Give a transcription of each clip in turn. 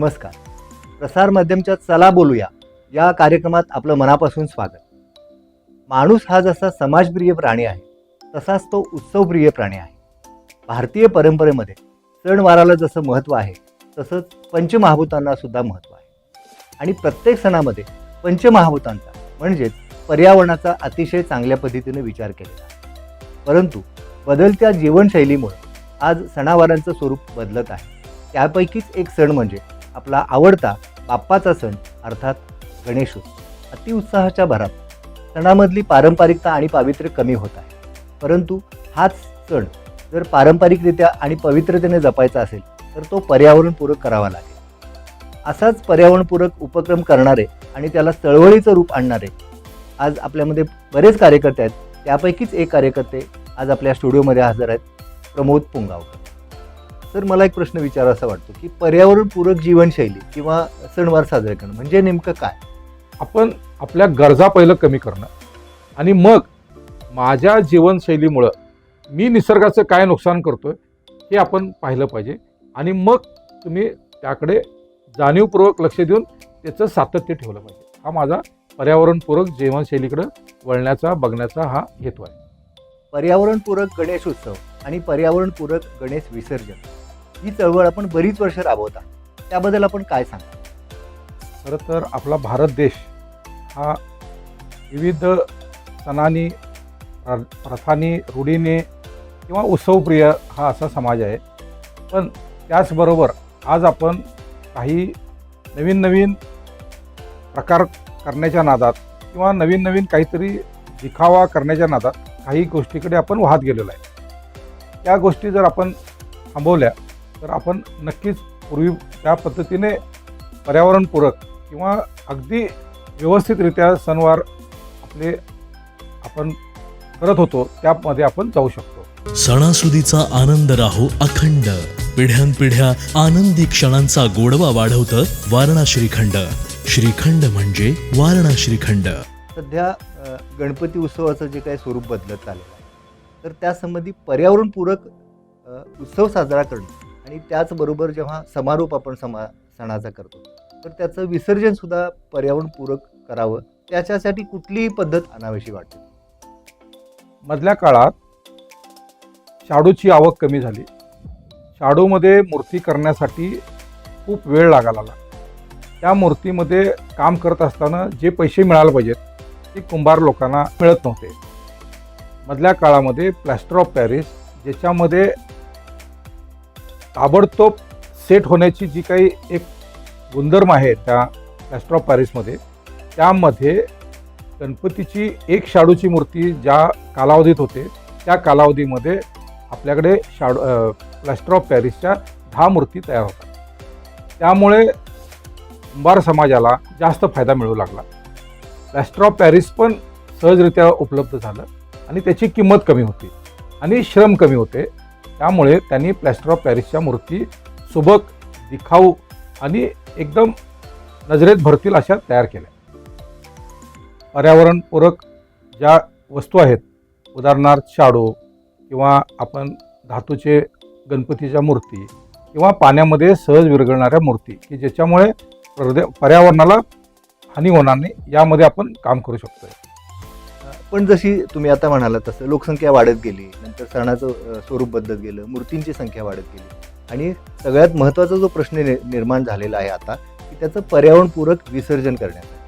नमस्कार. प्रसार माध्यमच्या चला बोलूया. या कार्यक्रमात आपलं मनापासून स्वागत. माणूस हा जसा समाजप्रिय प्राणी आहे तसाच तो उत्सवप्रिय प्राणी आहे. भारतीय परंपरेमध्ये सणवाराला जसं महत्त्व आहे तसंच पंचमहाभूतांना सुद्धा महत्त्व आहे. आणि प्रत्येक सणामध्ये पंचमहाभूतांचा म्हणजेच पर्यावरणाचा अतिशय चांगल्या पद्धतीने विचार केलेला आहे. परंतु बदलत्या जीवनशैलीमुळे आज सणावारांचं स्वरूप बदलत आहे. त्यापैकीच एक सण म्हणजे आपला आवडता बाप्पाचा सण अर्थात गणेशोत्सव अतिउत्साहाच्या भरात सणामधली पारंपरिकता आणि पावित्र्य कमी होत आहे. परंतु हाच सण जर पारंपरिकरित्या आणि पवित्रतेने जपायचा असेल तर तो पर्यावरणपूरक करावा लागेल. असाच पर्यावरणपूरक उपक्रम करणारे आणि त्याला चळवळीचं रूप आणणारे आज आपल्यामध्ये बरेच कार्यकर्ते आहेत. त्यापैकीच एक कार्यकर्ते आज आपल्या स्टुडिओमध्ये हजर आहेत. प्रमोद पुंगावकर. सर मला एक प्रश्न विचारावा वाटतो की पर्यावरणपूरक जीवनशैली किंवा सणवार साजरे करणं म्हणजे नेमकं काय? आपण आपल्या गरजा पहिलं कमी करणं आणि मग माझ्या जीवनशैलीमुळं मी निसर्गाचं काय नुकसान करतोय हे आपण पाहिलं पाहिजे. आणि मग तुम्ही त्याकडे जाणीवपूर्वक लक्ष देऊन त्याचं सातत्य ठेवलं पाहिजे. हा माझा पर्यावरणपूरक जीवनशैलीकडे वळण्याचा बघण्याचा हा हेतू आहे. पर्यावरणपूरक गणेश उत्सव आणि पर्यावरणपूरक गणेश विसर्जन. ही चळवळ आपण बरीच वर्ष राबवता. त्याबद्दल आपण काय सांगा खरं तर आपला भारत देश हा विविध सणांनी प्र- प्रथांनी रूढीने किंवा उत्सवप्रिय हा असा समाज आहे. पण त्याचबरोबर आज आपण काही नवीन नवीन प्रकार करण्याच्या नादात किंवा नवीन नवीन काहीतरी दिखावा करण्याच्या नादात काही गोष्टीकडे आपण वाहत गेलेलो आहे. त्या गोष्टी जर आपण थांबवल्या तर आपण नक्कीच पूर्वी त्या पद्धतीने पर्यावरणपूरक किंवा अगदी व्यवस्थितरित्या सणवार आपले आपण करत होतो त्यामध्ये आपण जाऊ शकतो. सणासुदीचा आनंद राहो अखंड. पिढ्यानपिढ्या आनंदी क्षणांचा गोडवा वाढवतं वारणा श्रीखंड श्रीखंड म्हणजे वारणा श्रीखंड सध्या गणपती उत्सवाचं जे काही स्वरूप बदलत चाललेलं आहे तर त्यासंबंधी पर्यावरणपूरक उत्सव साजरा करणं आणि त्याचबरोबर जेव्हा समारोप आपण समा सणाचा करतो तर त्याचं विसर्जन सुद्धा पर्यावरणपूरक करावं त्याच्यासाठी कुठलीही पद्धत अनावेशी वाटते. मधल्या काळात शाडूची आवक कमी झाली. शाडूमध्ये मूर्ती करण्यासाठी खूप वेळ लागायला लागला. त्या मूर्तीमध्ये काम करत असताना जे पैसे मिळायला पाहिजेत ते कुंभार लोकांना मिळत नव्हते. मधल्या काळामध्ये प्लॅस्टर ऑफ पॅरिस ज्याच्यामध्ये ताबडतोब सेट होण्याची जी काही एक गुणधर्म आहे त्या प्लॅस्टर ऑफ पॅरिसमध्ये त्यामध्ये गणपतीची एक शाडूची मूर्ती ज्या कालावधीत होते त्या कालावधीमध्ये आपल्याकडे शाडू प्लॅस्टर ऑफ पॅरिसच्या दहा मूर्ती तयार होतात. त्यामुळे कुंभार समाजाला जास्त फायदा मिळू लागला. प्लॅस्टर ऑफ पॅरिस पण सहजरित्या उपलब्ध झालं आणि त्याची किंमत कमी होती आणि श्रम कमी होते. त्यामुळे त्यांनी प्लॅस्टर ऑफ पॅरिसच्या मूर्ती सुबक दिखाऊ आणि एकदम नजरेत भरतील अशा तयार केल्या. पर्यावरणपूरक ज्या वस्तू आहेत उदाहरणार्थ शाडू किंवा आपण धातूचे गणपतीच्या मूर्ती किंवा पाण्यामध्ये सहज विरघळणाऱ्या मूर्ती की ज्याच्यामुळे पर्यावरणाला हानी होणार नाही यामध्ये आपण काम करू शकतो पण जशी तुम्ही आता म्हणाला तसं लोकसंख्या वाढत गेली नंतर सणाचं स्वरूप बदलत गेलं मूर्तींची संख्या वाढत गेली आणि सगळ्यात महत्त्वाचा जो प्रश्न नि- निर्माण झालेला आहे आता की त्याचं पर्यावरणपूरक विसर्जन करण्याचा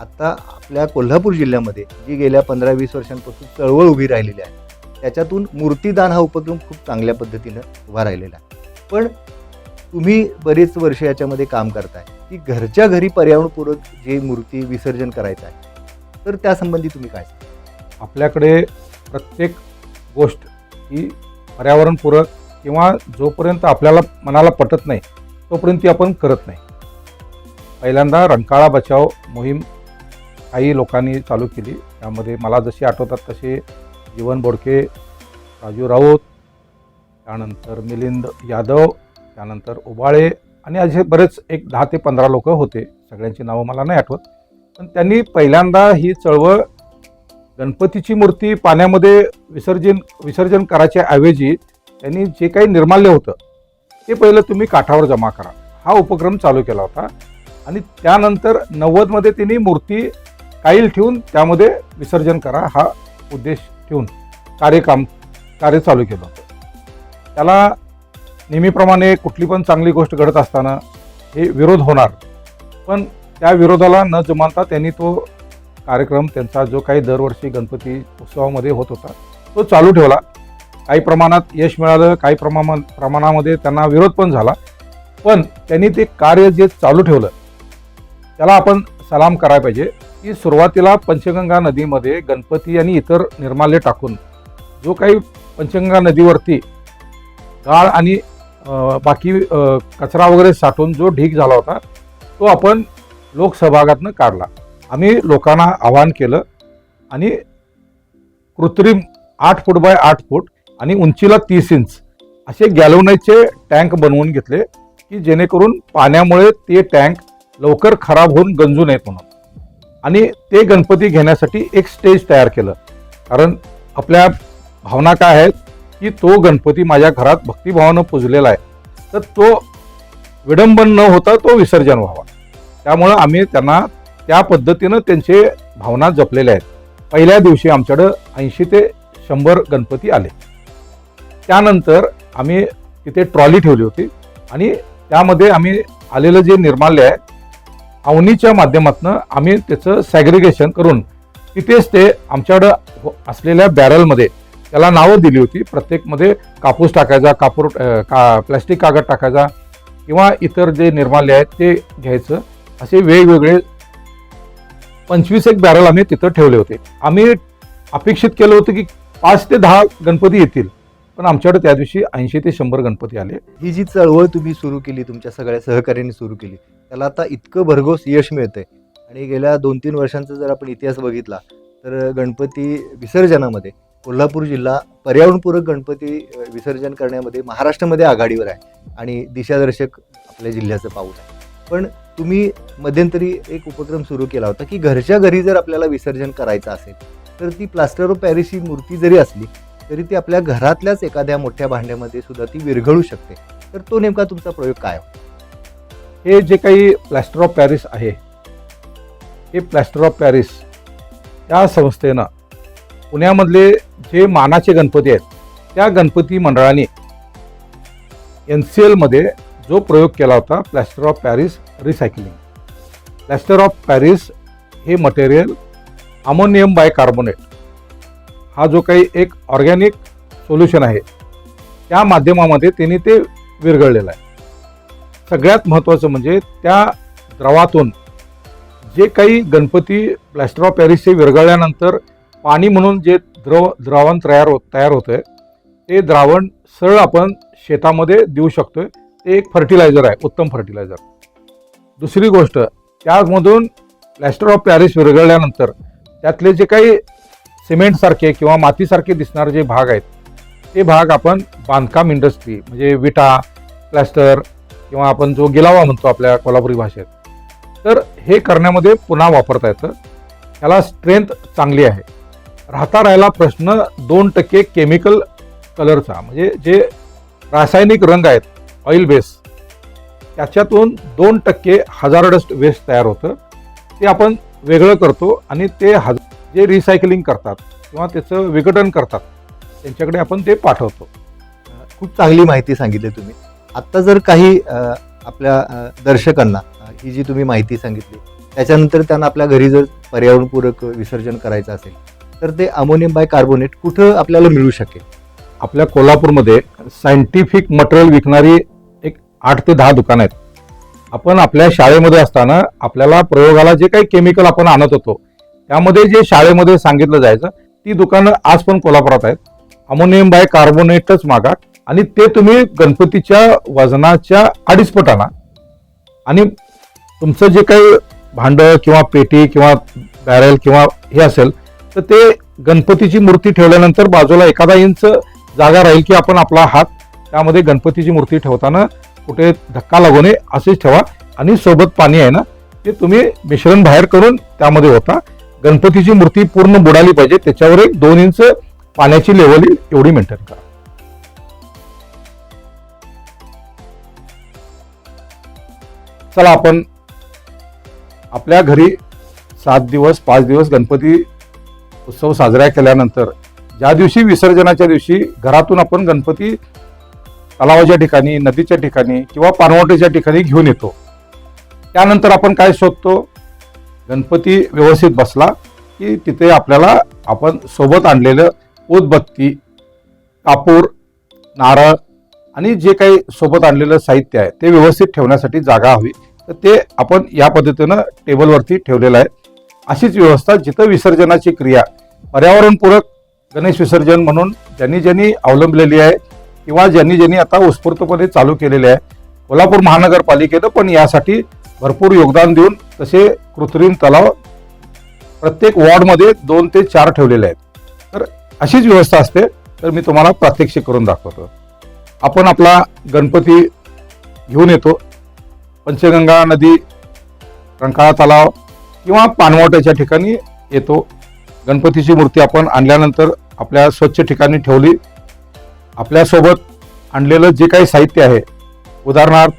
आता आपल्या कोल्हापूर जिल्ह्यामध्ये जी गेल्या पंधरा वीस वर्षांपासून चळवळ उभी राहिलेली आहे त्याच्यातून मूर्तीदान हा उपक्रम खूप चांगल्या पद्धतीनं उभा राहिलेला आहे. पण तुम्ही बरेच वर्ष याच्यामध्ये काम करताय की घरच्या घरी पर्यावरणपूरक जे मूर्ती विसर्जन करायचं आहे तर त्यासंबंधी तुम्ही काय सांगा आपल्याकडे प्रत्येक गोष्ट ही पर्यावरणपूरक किंवा जोपर्यंत आपल्याला मनाला पटत नाही तोपर्यंत ती आपण करत नाही. पहिल्यांदा रंकाळा बचाव मोहीम काही लोकांनी चालू केली. त्यामध्ये मला जशी आठवतात तसे जीवन बोडके राजू राऊत त्यानंतर मिलिंद यादव त्यानंतर उबाळे आणि असे बरेच एक दहा ते पंधरा लोक होते. सगळ्यांची नावं मला नाही आठवत. पण त्यांनी पहिल्यांदा ही चळवळ गणपतीची मूर्ती पाण्यामध्ये विसर्जन विसर्जन करायच्या ऐवजी त्यांनी जे काही निर्माल्य होतं ते पहिलं तुम्ही काठावर जमा करा. हा उपक्रम चालू केला होता. आणि त्यानंतर नव्वदमध्ये त्यांनी मूर्ती काईल ठेवून त्यामध्ये विसर्जन करा हा उद्देश ठेवून कार्यकाम कार्य चालू केलं होतं. त्याला नेहमीप्रमाणे कुठली पण चांगली गोष्ट घडत असताना हे विरोध होणार. पण त्या विरोधाला न जमानता त्यांनी तो कार्यक्रम त्यांचा जो काही दरवर्षी गणपती उत्सवामध्ये होत होता तो चालू ठेवला. काही प्रमाणात यश मिळालं काही प्रमाणा प्रमाणामध्ये त्यांना विरोध पण झाला. पण त्यांनी ते कार्य जे चालू ठेवलं त्याला आपण सलाम करायला पाहिजे. की सुरुवातीला पंचगंगा नदीमध्ये गणपती आणि इतर निर्माल्य टाकून जो काही पंचगंगा नदीवरती गाळ आणि बाकी कचरा वगैरे साठून जो ढीक झाला होता तो आपण लोकसहभागातनं काढला. आम्ही लोकांना आवाहन केलं आणि कृत्रिम आठ फूट बाय आठ फूट आणि उंचीला तीस इंच असे गॅलोनाईजचे टँक बनवून घेतले की जेणेकरून पाण्यामुळे ते टँक लवकर खराब होऊन गंजू नयेत म्हणून. आणि ते गणपती घेण्यासाठी एक स्टेज तयार केलं. कारण आपल्या भावना काय आहेत की तो गणपती माझ्या घरात भक्तिभावानं पुजलेला आहे. तर तो विडंबन न होता तो विसर्जन व्हावा. त्यामुळं आम्ही त्यांना त्या पद्धतीनं त्यांचे भावना जपलेल्या आहेत. पहिल्या दिवशी आमच्याकडं ऐंशी ते शंभर गणपती आले. त्यानंतर आम्ही तिथे ट्रॉली ठेवली होती आणि त्यामध्ये आम्ही आलेलं जे निर्माल्य आहे अवनीच्या माध्यमातून आम्ही त्याचं सॅग्रिगेशन करून तिथेच ते आमच्याकडं हो, असलेल्या बॅरलमध्ये त्याला नावं दिली होती. प्रत्येकमध्ये कापूस टाकायचा कापूर का प्लॅस्टिक कागद टाकायचा किंवा इतर जे निर्माल्य आहेत ते घ्यायचं. असे वेगवेगळे पंचवीस एक बॅरल आम्ही तिथं ठेवले होते. आम्ही अपेक्षित केलं होतं की पाच ते दहा गणपती येतील पण आमच्याकडे त्या दिवशी ऐंशी ते शंभर गणपती आले. ही जी चळवळ तुम्ही सुरू केली तुमच्या सगळ्या सहकार्यांनी सुरू केली त्याला आता इतकं भरघोस यश मिळतंय. आणि गेल्या दोन तीन वर्षांचा जर आपण इतिहास बघितला तर गणपती विसर्जनामध्ये कोल्हापूर जिल्हा पर्यावरणपूरक गणपती विसर्जन करण्यामध्ये महाराष्ट्रामध्ये आघाडीवर आहे आणि दिशादर्शक आपल्या जिल्ह्याचं पाऊल आहे. पण तुम्ही मध्यंतरी एक उपक्रम सुरू केला होता की घरच्या घरी जर आपल्याला विसर्जन करायचं असेल तर ती प्लास्टर ऑफ पॅरिसची मूर्ती जरी असली तरी ती आपल्या घरातल्याच एखाद्या मोठ्या भांड्यामध्ये सुद्धा ती विरघळू शकते. तर तो नेमका तुमचा प्रयोग काय हे जे काही प्लॅस्टर ऑफ पॅरिस आहे हे प्लॅस्टर ऑफ पॅरिस या संस्थेनं पुण्यामधले जे मानाचे गणपती आहेत त्या गणपती मंडळाने एन सी एलमध्ये जो प्रयोग केला होता plaster of Paris recycling plaster of Paris हे मटेरियल अमोनियम बाय कार्बोनेट हा जो काही एक ऑर्गॅनिक सोल्युशन आहे त्या माध्यमामध्ये त्यांनी ते विरघळलेलं आहे. सगळ्यात महत्त्वाचं म्हणजे त्या द्रवातून जे काही गणपती प्लॅस्टर ऑफ पॅरिसचे विरघळल्यानंतर पाणी म्हणून जे द्रव द्रावण तयार हो तयार होतं आहे ते द्रावण सरळ आपण शेतामध्ये देऊ शकतो आहे ते एक फर्टिलायझर आहे उत्तम फर्टिलायझर दुसरी गोष्ट त्यामधून प्लॅस्टर ऑफ पॅरिस विरघळल्यानंतर त्यातले जे काही सिमेंटसारखे किंवा मातीसारखे दिसणारे जे भाग आहेत ते भाग आपण बांधकाम इंडस्ट्री म्हणजे विटा प्लॅस्टर किंवा आपण जो गिलावा म्हणतो आपल्या कोल्हापुरी भाषेत तर हे करण्यामध्ये पुन्हा वापरता येतं. ह्याला स्ट्रेंथ चांगली आहे. राहता राहिला प्रश्न दोन टक्के केमिकल कलरचा म्हणजे जे रासायनिक रंग आहेत ऑइल बेस. त्याच्यातून दोन टक्के हजारडस्ट वेस्ट तयार होतं. ते आपण वेगळं करतो आणि ते हज जे रिसायकलिंग करतात किंवा त्याचं विघटन करतात त्यांच्याकडे आपण ते पाठवतो. खूप चांगली माहिती सांगितली तुम्ही. आत्ता जर काही आपल्या दर्शकांना ही जी तुम्ही माहिती सांगितली त्याच्यानंतर त्यांना आपल्या घरी जर पर्यावरणपूरक विसर्जन करायचं असेल तर ते अमोनियम बाय कार्बोनेट कुठं आपल्याला मिळू शकेल? आपल्या कोल्हापूरमध्ये सायंटिफिक मटेरियल विकणारी आठ ते दहा दुकानं आहेत. आपण आपल्या शाळेमध्ये असताना आपल्याला प्रयोगाला जे काही केमिकल आपण आणत होतो त्यामध्ये जे शाळेमध्ये सांगितलं जायचं ती दुकानं आज पण कोल्हापुरात आहेत. अमोनियम बाय कार्बोनेटच मागा आणि ते तुम्ही गणपतीच्या वजनाच्या अडीच आणा. आणि तुमचं जे काही भांडं किंवा पेटी किंवा बॅरेल किंवा हे असेल तर ते गणपतीची मूर्ती ठेवल्यानंतर बाजूला एखादा इंच जागा राहील की आपण आपला हात त्यामध्ये गणपतीची मूर्ती ठेवताना कुठे धक्का लागू नये असेच ठेवा. आणि सोबत पाणी आहे ना ते तुम्ही मिश्रण बाहेर करून त्यामध्ये होता गणपतीची मूर्ती पूर्ण बुडाली पाहिजे त्याच्यावर एक दोन इंच पाण्याची लेवल येईल एवढी मेंटेन करा. चला आपण आपल्या घरी सात दिवस पाच दिवस गणपती उत्सव साजरा केल्यानंतर ज्या दिवशी विसर्जनाच्या दिवशी घरातून आपण गणपती तलावाच्या ठिकाणी नदीच्या ठिकाणी किंवा पाणवटीच्या ठिकाणी घेऊन येतो. त्यानंतर आपण काय शोधतो? गणपती व्यवस्थित बसला की तिथे आपल्याला आपण सोबत आणलेलं उदबत्ती कापूर नारळ आणि जे काही सोबत आणलेलं साहित्य आहे ते व्यवस्थित ठेवण्यासाठी जागा हवी. तर ते आपण या पद्धतीनं टेबलवरती ठेवलेलं आहे. अशीच व्यवस्था जिथं विसर्जनाची क्रिया पर्यावरणपूरक गणेश विसर्जन म्हणून ज्यांनी ज्यांनी अवलंबलेली आहे किंवा ज्यांनी ज्यांनी आता उत्स्फूर्तपणे चालू केलेले आहे कोल्हापूर महानगरपालिकेनं पण यासाठी भरपूर योगदान देऊन तसे कृत्रिम तलाव प्रत्येक वॉर्डमध्ये दोन ते चार ठेवलेले आहेत. तर अशीच व्यवस्था असते तर मी तुम्हाला प्रात्यक्षिक करून दाखवतो. आपण आपला गणपती घेऊन येतो. पंचगंगा नदी रंकाळा तलाव किंवा पानवट्याच्या ठिकाणी येतो. गणपतीची मूर्ती आपण आणल्यानंतर आपल्या स्वच्छ ठिकाणी ठेवली. आपल्यासोबत आणलेलं जे काही साहित्य आहे उदाहरणार्थ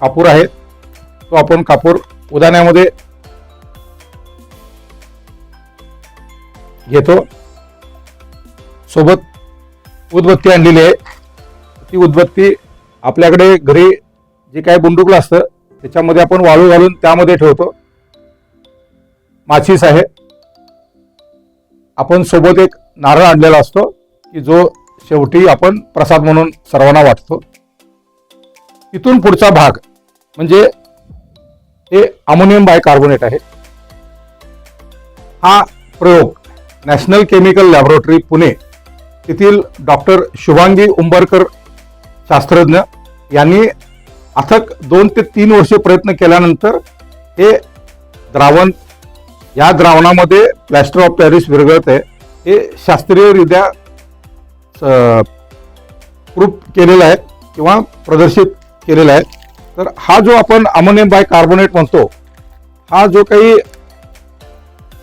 कापूर आहे तो आपण कापूर उदाण्यामध्ये घेतो. सोबत उदबत्ती आणलेली आहे. ती उदबत्ती आपल्याकडे घरी जे काही बुंडुकलं असतं त्याच्यामध्ये आपण वाळू घालून त्यामध्ये ठेवतो. माचीस आहे. आपण सोबत एक नारळ आणलेला असतो की जो शेवटी आपण प्रसाद म्हणून सर्वांना वाटतो. इथून पुढचा भाग म्हणजे हे अमोनियम बायकार्बोनेट आहे. हा प्रयोग नॅशनल केमिकल लॅबोरेटरी पुणे येथील डॉक्टर शुभांगी उंबरकर शास्त्रज्ञ यांनी अथक दोन ते तीन वर्षे प्रयत्न केल्यानंतर हे द्रावण या द्रावणामध्ये प्लॅस्टर ऑफ पॅरिस विरघळत आहे. हे शास्त्रीयरित्या प्रूफ केलेला आहे किंवा प्रदर्शित केलेला आहे. तर हा जो आपण अमोनियम बाय कार्बोनेट म्हणतो हा जो काही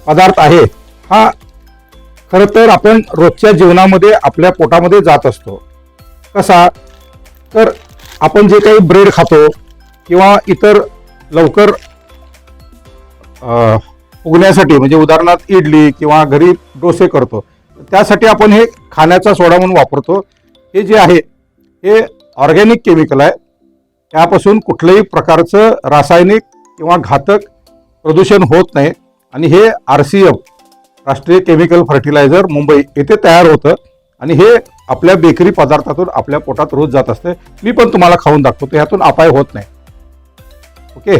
पदार्थ आहे हा खरं तर आपण रोजच्या जीवनामध्ये आपल्या पोटामध्ये जात असतो. कसा? तर आपण जे काही ब्रेड खातो किंवा इतर लवकर उगण्यासाठी म्हणजे उदाहरणार्थ इडली किंवा घरी डोसे करतो त्यासाठी आपण हे खाण्याचा सोडा म्हणून वापरतो. हे जे आहे हे ऑर्गॅनिक केमिकल आहे. त्यापासून कुठल्याही प्रकारचं रासायनिक किंवा घातक प्रदूषण होत नाही. आणि हे R C F Rashtriya chemical fertiliser Mumbai येथे तयार होतं. आणि हे आपल्या बेकरी पदार्थातून आपल्या पोटात रोज जात असते. मी पण तुम्हाला खाऊन दाखवतो. ह्यातून अपाय होत नाही. ओके?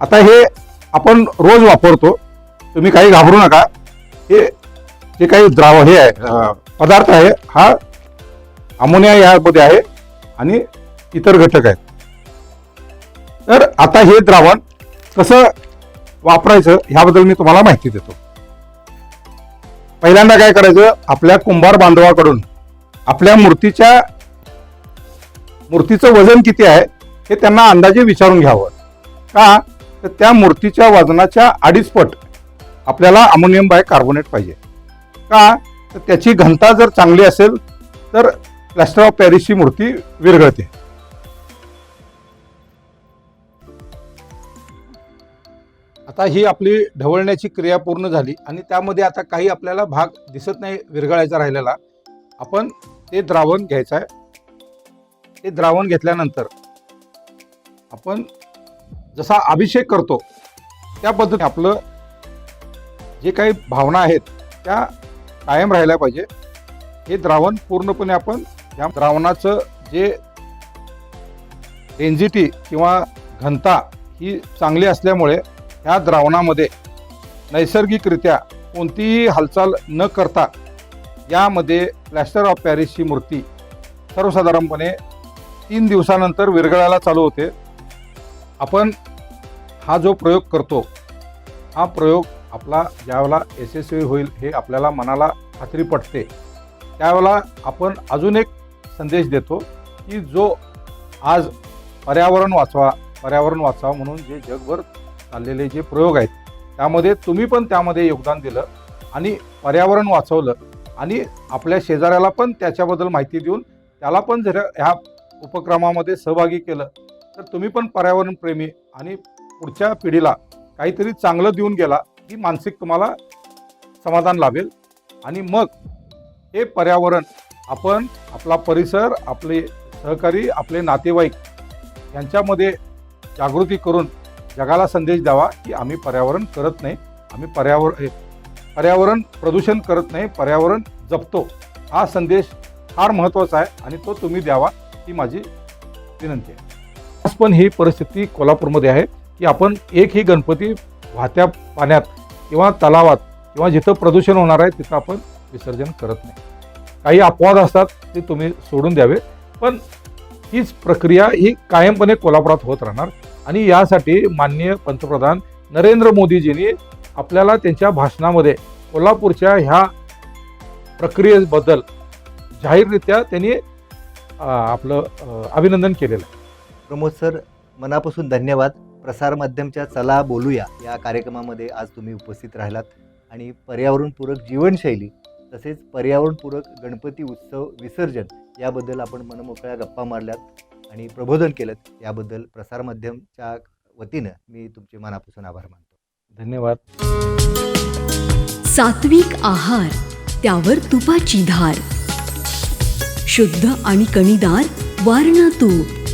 आता हे आपण रोज वापरतो. तुम्ही काही घाबरू नका. हे जे काही द्राव हे आहे पदार्थ आहे हा अमोनिया यामध्ये आहे आणि इतर घटक आहेत. तर आता हे द्रावण कसं वापरायचं ह्याबद्दल मी तुम्हाला माहिती देतो. पहिल्यांदा काय करायचं आपल्या कुंभार बांधवाकडून आपल्या मूर्तीच्या मूर्तीचं वजन किती आहे हे त्यांना अंदाजे विचारून घ्यावं. का? तर त्या मूर्तीच्या वजनाच्या अडीचपट आपल्याला अमोनियम बाय कार्बोनेट पाहिजे. का? तर त्याची घनता जर चांगली असेल तर प्लॅस्टर ऑफ पॅरिसची मूर्ती विरघळते. आता ही आपली ढवळण्याची क्रिया पूर्ण झाली आणि त्यामध्ये आता काही आपल्याला भाग दिसत नाही विरघळायचा राहिलेला. आपण ते द्रावण घ्यायचं आहे. ते द्रावण घेतल्यानंतर आपण जसा अभिषेक करतो त्या पद्धतीने आपलं जे काही भावना आहेत त्या कायम राहिला पाहिजे. हे द्रावण पूर्णपणे आपण या द्रावणाचं जे डेन्झिटी किंवा घनता ही चांगली असल्यामुळे ह्या द्रावणामध्ये नैसर्गिकरित्या कोणतीही हालचाल न करता यामध्ये प्लॅस्टर ऑफ पॅरिसची मूर्ती सर्वसाधारणपणे तीन दिवसानंतर विरघळायला चालू होते. आपण हा जो प्रयोग करतो हा प्रयोग आपला ज्यावेळेला यशस्वी होईल हे आपल्याला मनाला खात्री पटते त्यावेळेला आपण अजून एक संदेश देतो की जो आज पर्यावरण वाचवा पर्यावरण वाचवा म्हणून जे जगभर चाललेले जे प्रयोग आहेत त्यामध्ये तुम्ही पण त्यामध्ये योगदान दिलं आणि पर्यावरण वाचवलं आणि आपल्या शेजाऱ्याला पण त्याच्याबद्दल माहिती देऊन त्याला पण जर ह्या उपक्रमामध्ये सहभागी केलं तर तुम्ही पण पर्यावरणप्रेमी आणि पुढच्या पिढीला काहीतरी चांगलं देऊन गेला ही मानसिक तुम्हाला समाधान लाभेल. आणि मग हे पर्यावरण आपण आपला परिसर आपले सहकारी आपले नातेवाईक यांच्यामध्ये जागृती करून जगाला संदेश द्यावा की आम्ही पर्यावरण करत नाही आम्ही पर्यावरण पर्यावरण प्रदूषण करत नाही पर्यावरण जपतो. हा संदेश फार महत्त्वाचा आहे आणि तो तुम्ही द्यावा ही माझी विनंती आहे. आज पण ही परिस्थिती कोल्हापूरमध्ये आहे की आपण एकही गणपती वाहत्या पाण्यात किंवा तलावात किंवा जिथं प्रदूषण होणार आहे तिथं आपण विसर्जन करत नाही. काही अपवाद असतात ते तुम्ही सोडून द्यावे पण हीच प्रक्रिया ही कायमपणे कोल्हापुरात होत राहणार. आणि यासाठी माननीय पंतप्रधान नरेंद्र मोदीजींनी आपल्याला त्यांच्या भाषणामध्ये कोल्हापूरच्या ह्या प्रक्रियेबद्दल जाहीररित्या त्यांनी आपलं अभिनंदन केलेलं आहे. प्रमोद सर मनापासून धन्यवाद. प्रसारमाध्यमच्या चला बोलूया या कार्यक्रमामध्ये आज तुम्ही उपस्थित राहिलात. आणि पर्यावरणपूरक जीवनशैली तसेच पर्यावरणपूरक गणपती उत्सव विसर्जन याबद्दल आपण मनमोकळ्या गप्पा मारल्यात आणि प्रबोधन केलं याबद्दल प्रसारमाध्यमच्या वतीनं मी तुमचे मनापासून आभार मानतो. धन्यवाद. सात्विक आहार त्यावर तुपाची धार. शुद्ध आणि कणीदार वारणा तूप.